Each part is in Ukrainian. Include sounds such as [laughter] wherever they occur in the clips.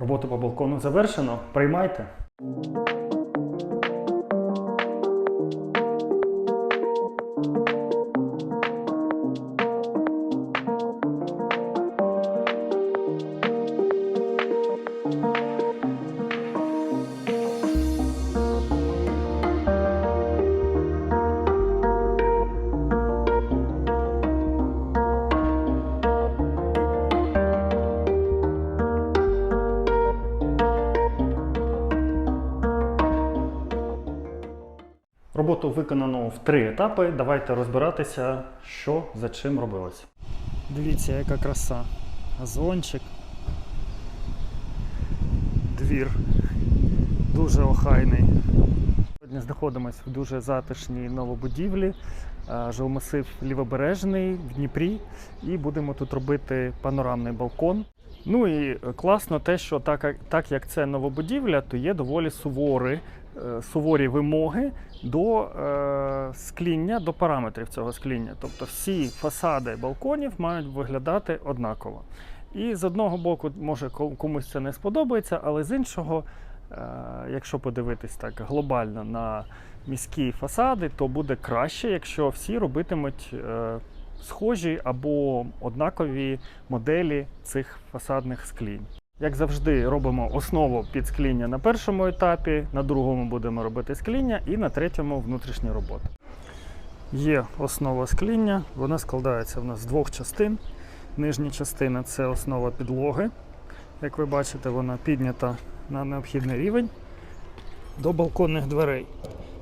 Роботу по балкону завершено. Приймайте. Виконано в три етапи. Давайте розбиратися, що за чим робилось. Дивіться, яка краса. Газончик. Двір. Дуже охайний. Сьогодні знаходимося в дуже затишній новобудівлі. е, Жилмасив лівобережний в Дніпрі. І будемо тут робити панорамний балкон. Ну і класно те, що так, так як це новобудівля, то є доволі суворі, суворі вимоги до е, скління, до параметрів цього скління. Тобто всі фасади балконів мають виглядати однаково. І з одного боку, може ко- комусь це не сподобається, але з іншого, е, якщо подивитись так глобально на міські фасади, то буде краще, якщо всі робитимуть е, схожі або однакові моделі цих фасадних склінь. Як завжди, робимо основу під скління на першому етапі, на другому будемо робити скління і на третьому внутрішні роботи. Є основа скління, вона складається в нас з двох частин. Нижня частина це основа підлоги. Як ви бачите, вона піднята на необхідний рівень до балконних дверей.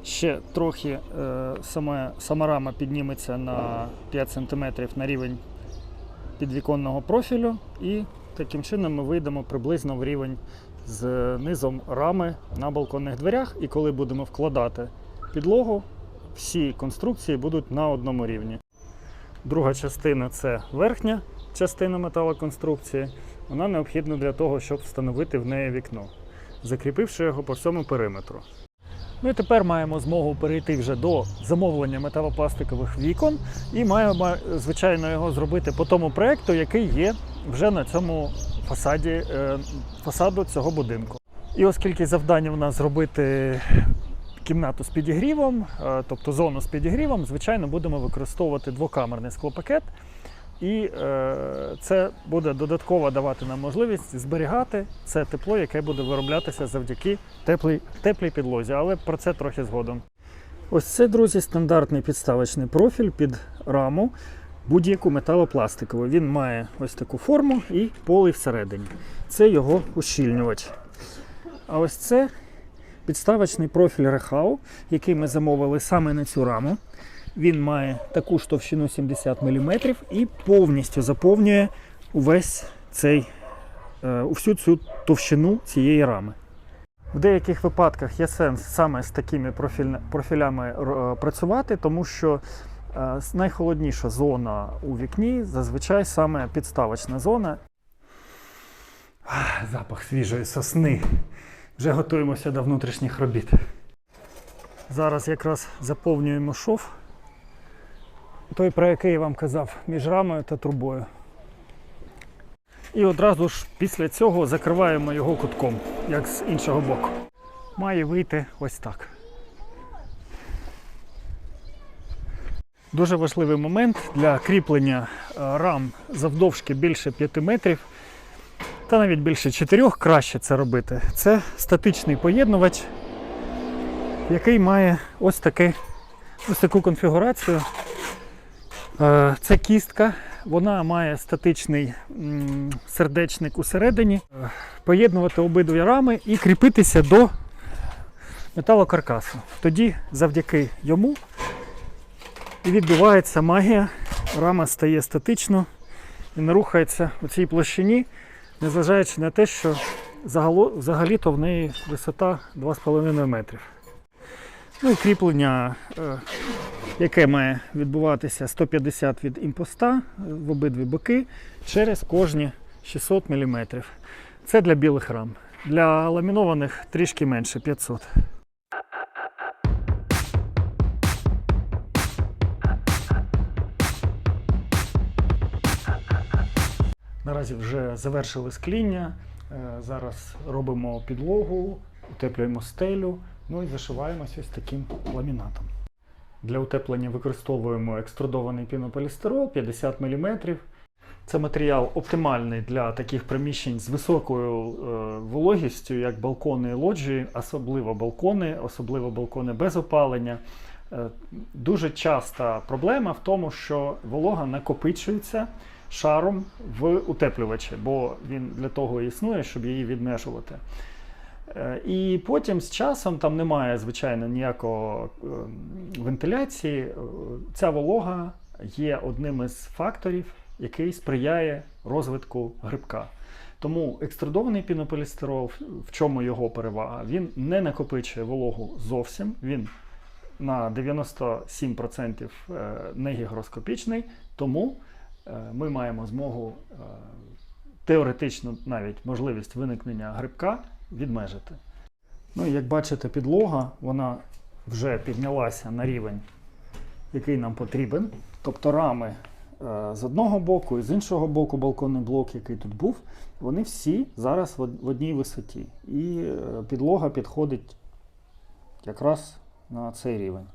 Ще трохи е, сама, сама рама підніметься на 5 см на рівень підвіконного профілю, і таким чином ми вийдемо приблизно в рівень з низом рами на балконних дверях. І коли будемо вкладати підлогу, всі конструкції будуть на одному рівні. Друга частина це верхня частина металоконструкції. Вона необхідна для того, щоб встановити в неї вікно, закріпивши його по всьому периметру. Ну і тепер маємо змогу перейти вже до замовлення металопластикових вікон і маємо, звичайно, його зробити по тому проекту, який є вже на цьому фасаді е, фасаду цього будинку. І оскільки завдання в нас зробити кімнату з підігрівом, е, тобто зону з підігрівом, звичайно, будемо використовувати двокамерний склопакет. І е, це буде додатково давати нам можливість зберігати це тепло, яке буде вироблятися завдяки теплій, теплій підлозі, але про це трохи згодом. Ось це, друзі, стандартний підставочний профіль під раму будь-яку металопластикову. Він має ось таку форму і полий всередині. Це його ущільнювач. А ось це підставочний профіль Рехау, який ми замовили саме на цю раму. Він має таку ж товщину 70 мм і повністю заповнює увесь цей, е, всю цю товщину цієї рами. В деяких випадках є сенс саме з такими профілями е, працювати, тому що е, найхолодніша зона у вікні зазвичай саме підставочна зона. Запах свіжої сосни. Вже готуємося до внутрішніх робіт. Зараз якраз заповнюємо шов. Той, про який я вам казав, між рамою та трубою. І одразу ж після цього закриваємо його кутком, як з іншого боку. Має вийти ось так. Дуже важливий момент для кріплення е, рам завдовжки більше 5 метрів, та навіть більше 4 краще це робити. Це статичний поєднувач, який має ось, таки, ось таку конфігурацію. Е, Це кістка, вона має статичний сердечник усередині, Е, поєднувати обидві рами і кріпитися до металокаркасу. Тоді завдяки йому і відбувається магія, рама стає статично і не рухається у цій площині, незважаючи на те, що взагалі-то в неї висота 2,5 метрів. Ну і кріплення, е, яке має відбуватися 150 від імпоста е, в обидві боки через кожні 600 мм. Це для білих рам. Для ламінованих трішки менше 500. Наразі вже завершили скління, Е, Зараз робимо підлогу, утеплюємо стелю, ну і зашиваємося ось таким ламінатом. Для утеплення використовуємо екструдований пінополістирол 50 мм. Це матеріал оптимальний для таких приміщень з високою е, вологістю, як балкони і лоджії, особливо балкони, особливо балкони без опалення. Е, дуже часта проблема в тому, що волога накопичується шаром в утеплювачі, бо він для того існує, щоб її відмежувати. Е, І потім з часом там немає, звичайно, ніякого е, вентиляції. Е, Ця волога є одним із факторів, який сприяє розвитку грибка. Тому екструдований пінополістирол, в чому його перевага? Він не накопичує вологу зовсім. Він на 97% е, негігроскопічний, тому е, ми маємо змогу е, теоретично навіть можливість виникнення грибка відмежити. Ну, як бачите, підлога вона вже піднялася на рівень, який нам потрібен. Тобто рами е, з одного боку і з іншого боку балконний блок, який тут був, вони всі зараз в одній висоті. І е, підлога підходить якраз на цей рівень.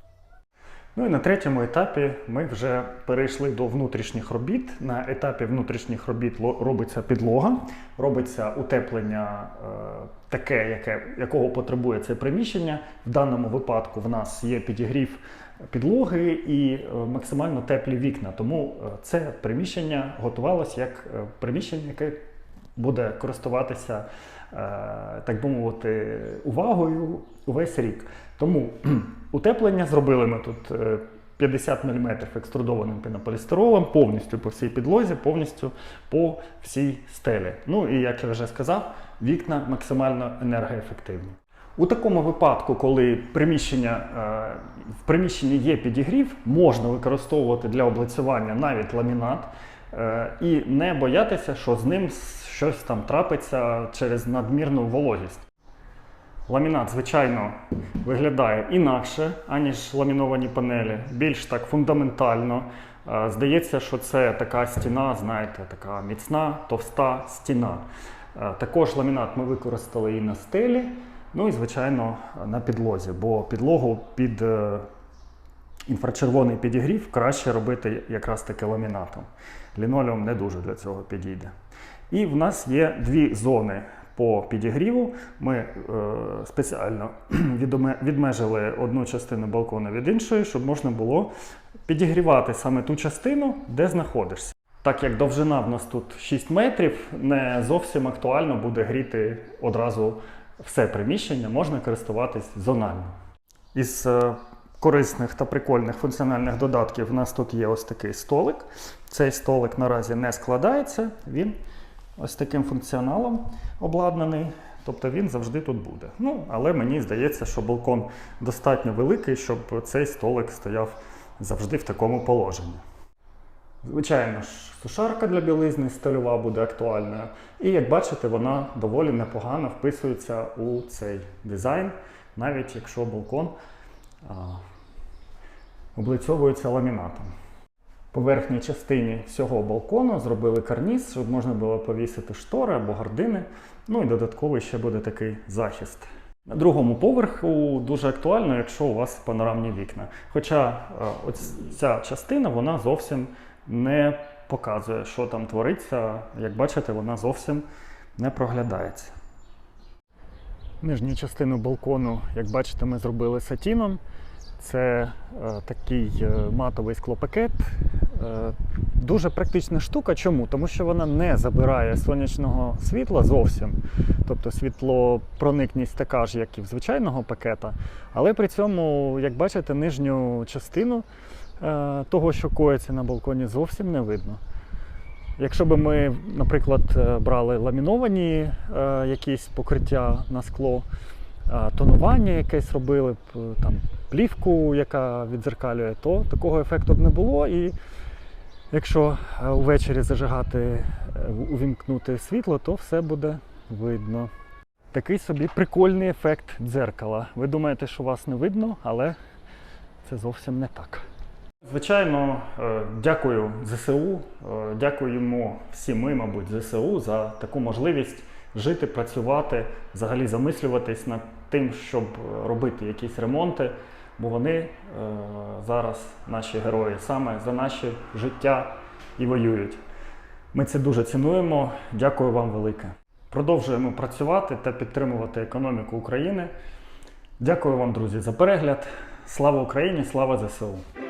Ну і на третьому етапі ми вже перейшли до внутрішніх робіт. На етапі внутрішніх робіт робиться підлога, робиться утеплення е, таке, яке, якого потребує це приміщення. В даному випадку в нас є підігрів підлоги і е, максимально теплі вікна. Тому е, це приміщення готувалось як е, приміщення, яке буде користуватися, е, так би мовити, увагою увесь рік. Тому [clears throat] утеплення зробили ми тут е, 50 мм екструдованим пінополістиролом повністю по всій підлозі, повністю по всій стелі. Ну і як я вже сказав, вікна максимально енергоефективні. У такому випадку, коли приміщення, е, в приміщенні є підігрів, можна використовувати для облицювання навіть ламінат е, і не боятися, що з ним щось там трапиться через надмірну вологість. Ламінат, звичайно, виглядає інакше, аніж ламіновані панелі, більш так фундаментально. Е, Здається, що це така стіна, знаєте, така міцна, товста стіна. Е, Також ламінат ми використали і на стелі, ну і, звичайно, на підлозі, бо підлогу під е, інфрачервоний підігрів краще робити якраз таки ламінатом. Лінолеум не дуже для цього підійде. І в нас є дві зони по підігріву. Ми е, спеціально [clears throat] відмежили одну частину балкона від іншої, щоб можна було підігрівати саме ту частину, де знаходишся. Так як довжина в нас тут 6 метрів, не зовсім актуально буде гріти одразу все приміщення, можна користуватись зонально. Із е, корисних та прикольних функціональних додатків в нас тут є ось такий столик. Цей столик наразі не складається, він ось таким функціоналом обладнаний. Тобто він завжди тут буде. Ну, але мені здається, що балкон достатньо великий, щоб цей столик стояв завжди в такому положенні. Звичайно ж, сушарка для білизни стильова буде актуальною. І як бачите, вона доволі непогано вписується у цей дизайн, навіть якщо балкон облицьовується ламінатом. По верхній частині всього балкону зробили карніз, щоб можна було повісити штори або гардини. Ну і додатковий ще буде такий захист. На другому поверху дуже актуально, якщо у вас панорамні вікна. Хоча е, ось ця частина вона зовсім не показує, що там твориться. Як бачите, вона зовсім не проглядається. Нижню частину балкону, як бачите, ми зробили сатіном. Це е, такий е, матовий склопакет. Е, дуже практична штука. Чому? Тому що вона не забирає сонячного світла зовсім. Тобто світлопроникність така ж, як і в звичайного пакета. Але при цьому, як бачите, нижню частину того, що коїться на балконі, зовсім не видно. Якщо б ми, наприклад, брали ламіновані якісь покриття на скло, тонування якесь робили б, там, плівку, яка відзеркалює, то такого ефекту б не було. І якщо е, увечері зажигати, е, увімкнути світло, то все буде видно. Такий собі прикольний ефект дзеркала. Ви думаєте, що вас не видно, але це зовсім не так. Звичайно, е, дякую ЗСУ, дякуємо всі ми, мабуть, ЗСУ за таку можливість жити, працювати, взагалі замислюватись над тим, щоб робити якісь ремонти, бо вони е, зараз наші герої саме за наші життя і воюють. Ми це дуже цінуємо. Дякую вам велике. Продовжуємо працювати та підтримувати економіку України. Дякую вам, друзі, за перегляд. Слава Україні! Слава ЗСУ!